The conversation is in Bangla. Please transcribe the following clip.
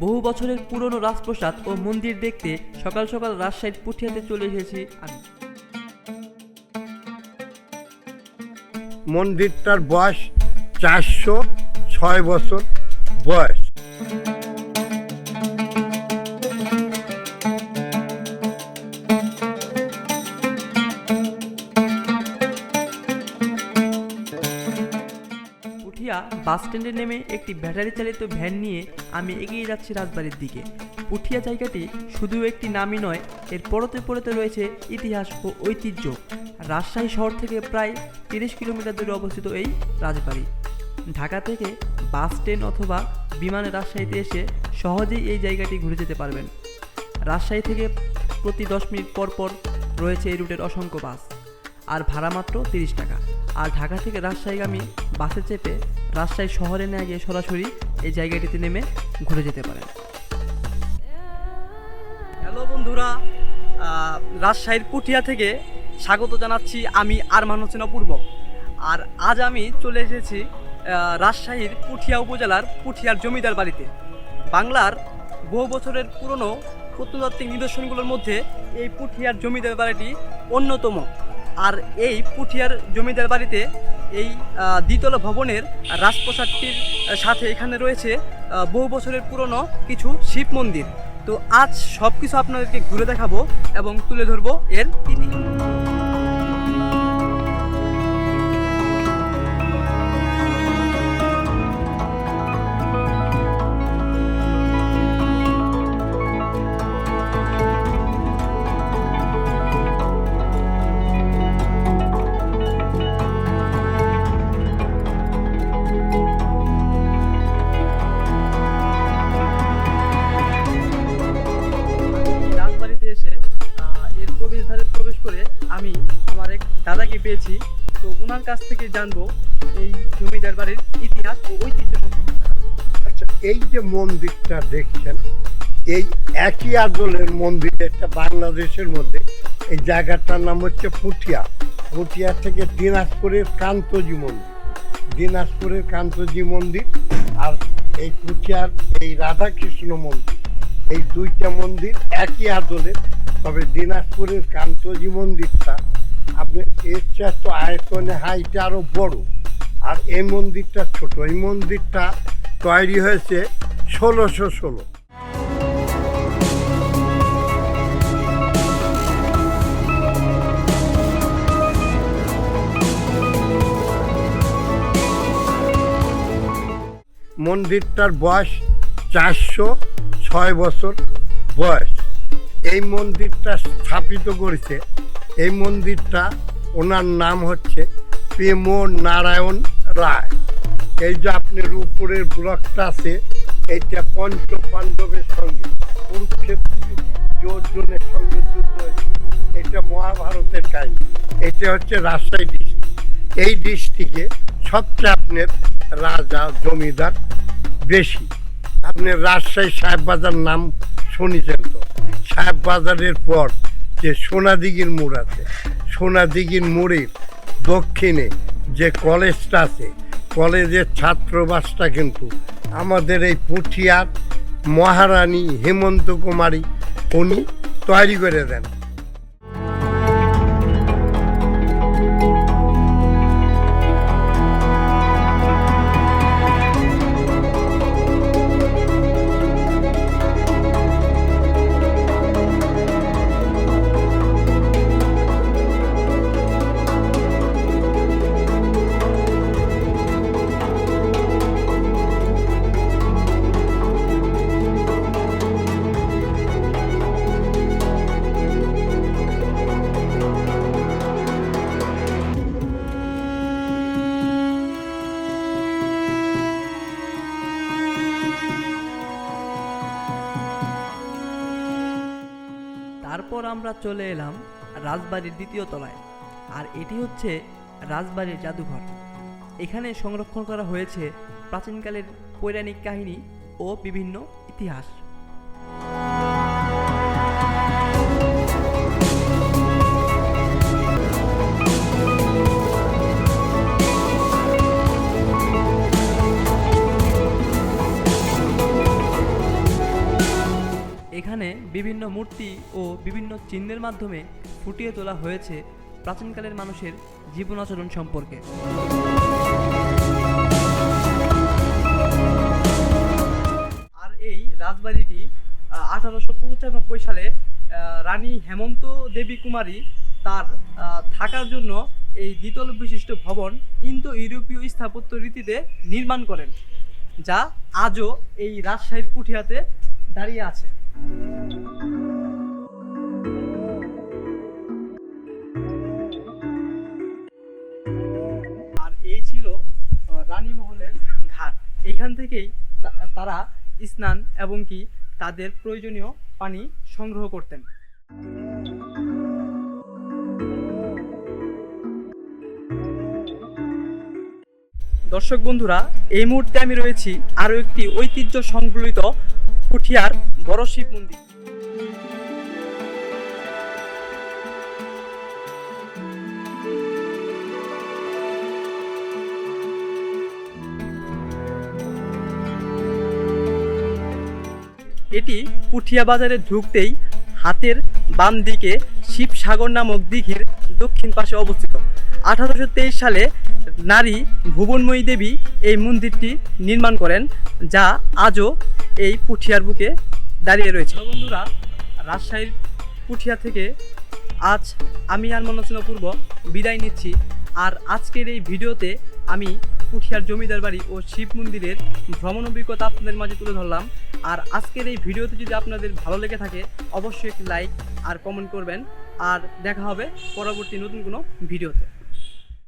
বহু বছরের পুরনো রাজপ্রাসাদ ও মন্দির দেখতে সকাল সকাল রাজশাহীর পুঠিয়াতে চলে এসেছি আমি। মন্দিরটার বয়স চারশো ছয় বছর বয়স। পুঠিয়া বাস স্ট্যান্ডে নেমে একটি ব্যাটারি চালিত ভ্যান নিয়ে আমি এগিয়ে যাচ্ছি রাজবাড়ির দিকে। পুঠিয়া জায়গাটি শুধু একটি নামই নয়, এর পরতে পরতে রয়েছে ইতিহাস ও ঐতিহ্য। রাজশাহী শহর থেকে প্রায় তিরিশ কিলোমিটার দূরে অবস্থিত এই রাজবাড়ি। ঢাকা থেকে বাস ট্রেন অথবা বিমানে রাজশাহীতে এসে সহজেই এই জায়গাটি ঘুরে যেতে পারবেন। রাজশাহী থেকে প্রতি দশ মিনিট পর পর রয়েছে এই রুটের অসংখ্য বাস। আর ভাড়া মাত্র তিরিশ টাকা। আর ঢাকা থেকে রাজশাহীগামী বাসে চেপে রাজশাহী শহরে না গিয়ে সরাসরি এই জায়গাটিতে নেমে ঘুরে যেতে পারেন। হ্যালো বন্ধুরা রাজশাহীর পুঠিয়া থেকে স্বাগত জানাচ্ছি আমি আরমান হোসেন অপূর্ব। আর আজ আমি চলে এসেছি রাজশাহীর পুঠিয়া উপজেলার পুঠিয়ার জমিদার বাড়িতে। বাংলার বহু বছরের পুরনো প্রত্নতাত্ত্বিক নিদর্শনগুলোর মধ্যে এই পুঠিয়ার জমিদার বাড়িটি অন্যতম। আর এই পুঠিয়ার জমিদার বাড়িতে এই দ্বিতলা ভবনের রাজপ্রসাদটির সাথে এখানে রয়েছে বহু বছরের পুরনো কিছু শিব মন্দির। তো আজ সব কিছু আপনাদেরকে ঘুরে দেখাবো এবং তুলে ধরবো এর ইতিহাস। তো কাছ থেকে জানব এই জমিদার বাড়ির ইতিহাস ও ঐতিহ্য আচ্ছা এই যে মন্দিরটা দেখছেন, এই একই আদলের মন্দির একটা বাংলাদেশের মধ্যে। এই জায়গাটার নাম হচ্ছে পুঠিয়া। পুঠিয়া থেকে দিনাজপুরের কান্তজি মন্দির। দিনাজপুরের কান্তজি মন্দির আর এই পুঠিয়ার এই রাধাকৃষ্ণ মন্দির। এই দুইটা মন্দির একই আদলের, তবে দিনাজপুরের কান্তজি মন্দিরটা আপনি এর তো আয়তনে হাইটা আরও বড়। আর এই মন্দিরটা ছোট, এই মন্দিরটা তৈরি হয়েছে ষোলোশো ষোলো। মন্দিরটার বয়স চারশো ছয় বছর বয়স। এই মন্দিরটা স্থাপিত করেছে এই মন্দিরটা ওনার নাম হচ্ছে প্রেম নারায়ণ রায়। এই যে আপনার উপরের ব্লকটা আছে, এইটা পঞ্চ পাণ্ডবের সঙ্গে, কুরুক্ষেত্রে সঙ্গে যুদ্ধ হয়েছে। এটা মহাভারতের কাহিনী। এটা হচ্ছে রাজশাহী ডিস্ট্রিক্ট। এই ডিস্ট্রিক্টে সবচেয়ে আপনার রাজা জমিদার বেশি। আপনি রাজশাহী সাহেব বাজার নাম শুনেছেন তো? সাহেব বাজারের পর যে সোনাদিঘির মোড় আছে, সোনাদিঘির মোড়ের দক্ষিণে যে কলেজটা আছে, কলেজের ছাত্রবাসটা কিন্তু আমাদের এই পুঠিয়ার মহারানী হেমন্ত কুমারী উনি তৈরি করে দেন। তারপর আমরা চলে এলাম রাজবাড়ির দ্বিতীয় তলায়। আর এটি হচ্ছে রাজবাড়ির জাদুঘর। এখানে সংরক্ষণ করা হয়েছে প্রাচীনকালের পৌরাণিক কাহিনী ও বিভিন্ন ইতিহাস। বিভিন্ন মূর্তি ও বিভিন্ন চিহ্নের মাধ্যমে ফুটিয়ে তোলা হয়েছে প্রাচীনকালের মানুষের জীবন আচরণ সম্পর্কে। আর এই রাজবাড়িটি আঠারোশো পঁচানব্বই সালে রানী হেমন্ত দেবী কুমারী তার থাকার জন্য এই দ্বিতল বিশিষ্ট ভবন ইন্দো ইউরোপীয় স্থাপত্য রীতিতে নির্মাণ করেন, যা আজও এই রাজশাহীর পুঠিয়াতে দাঁড়িয়ে আছে। আর এই ছিল রানীমহলের ঘাট। এখান থেকেই তারা স্নান এবং কি তাদের প্রয়োজনীয় পানি সংগ্রহ করতেন। দর্শক বন্ধুরা, এই মুহূর্তে আমি রয়েছি আরও একটি ঐতিহ্য সংবলিত পুঠিয়ার বড় শিব মন্দির। এটি পুঠিয়া বাজারে ঢুকতেই হাতের বাম দিকে শিবসাগর নামক দিঘির দক্ষিণ পাশে অবস্থিত। আঠারোশো তেইশ সালে নারী ভুবনময়ী দেবী এই মন্দিরটি নির্মাণ করেন, যা আজও এই পুঠিয়ার বুকে দাঁড়িয়ে রয়েছে। বন্ধুরা, রাজশাহীর পুঠিয়া থেকে আজ আমি আর মনোচনা পূর্ব বিদায় নিচ্ছি। আর আজকের এই ভিডিওতে আমি পুঠিয়ার জমিদার বাড়ি ও শিব মন্দিরের ভ্রমণ অভিজ্ঞতা আপনাদের মাঝে তুলে ধরলাম। আর আজকের এই ভিডিওতে যদি আপনাদের ভালো লেগে থাকে, অবশ্যই একটি লাইক আর কমেন্ট করবেন। আর দেখা হবে পরবর্তী নতুন কোনো ভিডিওতে।